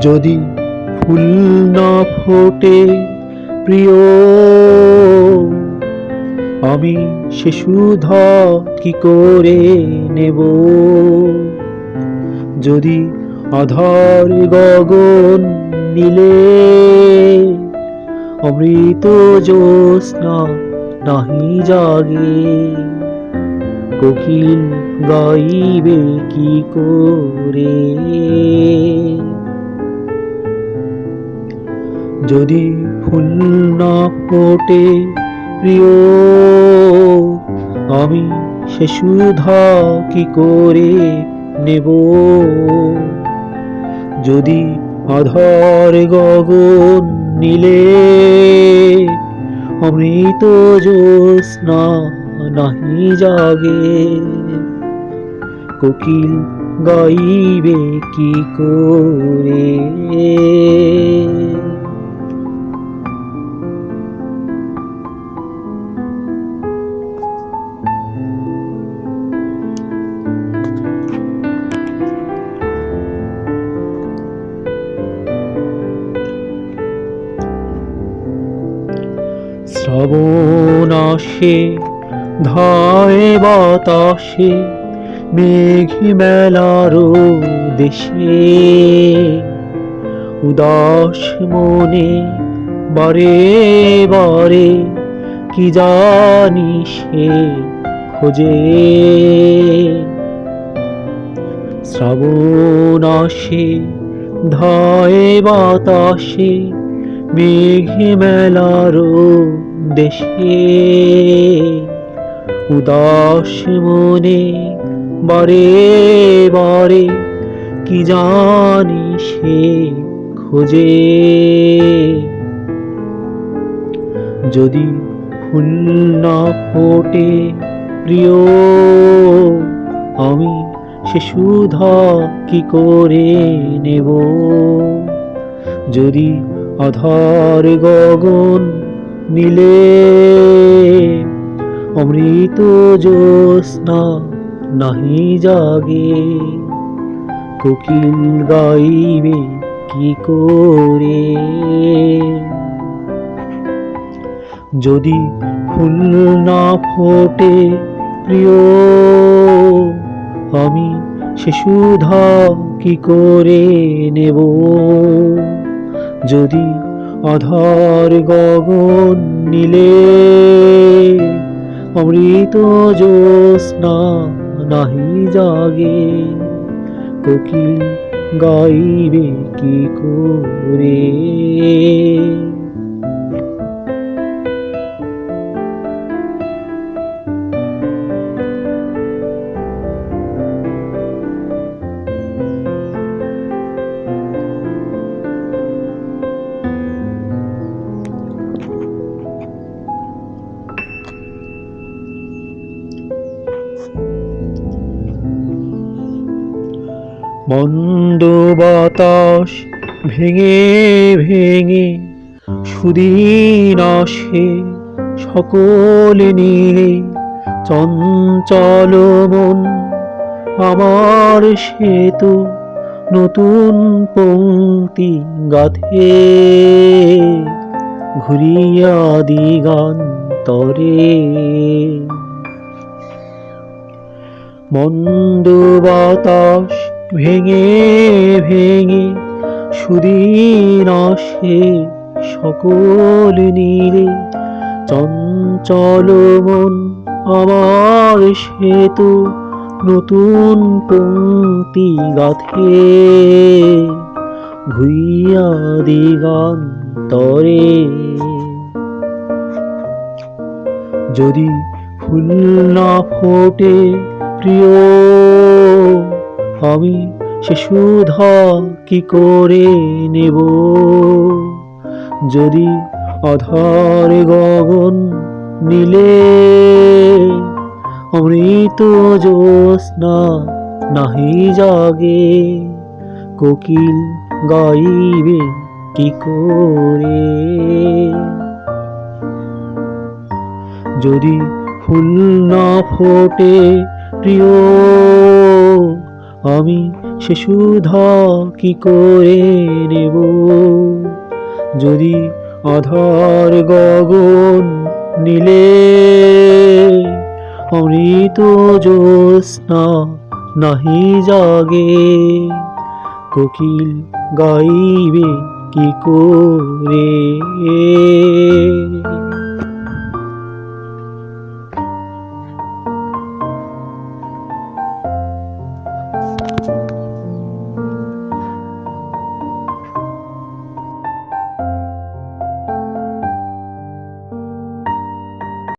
যদি ফুল না ফোটে, প্রিয়, আমি সে সুধা কি করে নেব? যদি আধার গগন নীলে অমৃত জ্যোৎস্না নাহি জাগে, কোকিল গাইবে কি করে? যদি ফুল না ফোটে, প্রিয়, আমি সে সুধা কি করে নেব? যদি আধার গগন নীলে, অমৃত জ্যোৎস্না নাহি জাগে। কোকিল গাইবে কি করে? শ্রাবণ আসে, ধায় বাতাসে, মেঘে মেলারো দেশে উদাস মনে বারে বারে কি জানি সে খোঁজে। শ্রাবণ আসে, ধায় বাতাসে মেঘে মেলারো দেশে উদাস মনে বারে বারে কি জানি সে খোঁজে। যদি ফুল না ফোটে প্রিয়, আমি সে সুধা কি করে নেব? যদি আধার গগন নীলে অমৃত জ্যোৎস্না নাহি জাগে। কোকিল গাইবে কি করে? যদি ফুল না ফোটে প্রিয়, আমি শিশুধা কি করে নেব? যদি অধর গগন নীলে অমৃত জ্যোৎস্না নাহি জাগে কোকিল গাইবে কি করে? মন্দ বাতাস ভেঙে ভেঙে সুদিন আসে সকল নীলে। চঞ্চল মন, আমার সেতু, নতুন পংক্তি গাথে। ঘুরিয়া দিগান্তরে মন্দ বাতাস ভেঙে ভেঙে সুদিন আসে সকল নীলে। চঞ্চল মন আমার সেতু, নতুন পংক্তি গাথে। ঘুইয়া দিগান্তরে। যদি ফুল না ফোটে প্রিয় আমি সে সুধা কি করে নেব? যদি আধার গগন নীলে অমৃত জ্যোৎস্না নাহি জাগে, কোকিল গাইবে কি করে? যদি ফুল না ফোটে প্রিয় আমি সে সুধা কি করে নেব? যদি আধার গগন নীলে অমৃত জ্যোৎস্না নাহি জাগে, কোকিল গাইবে কি করে?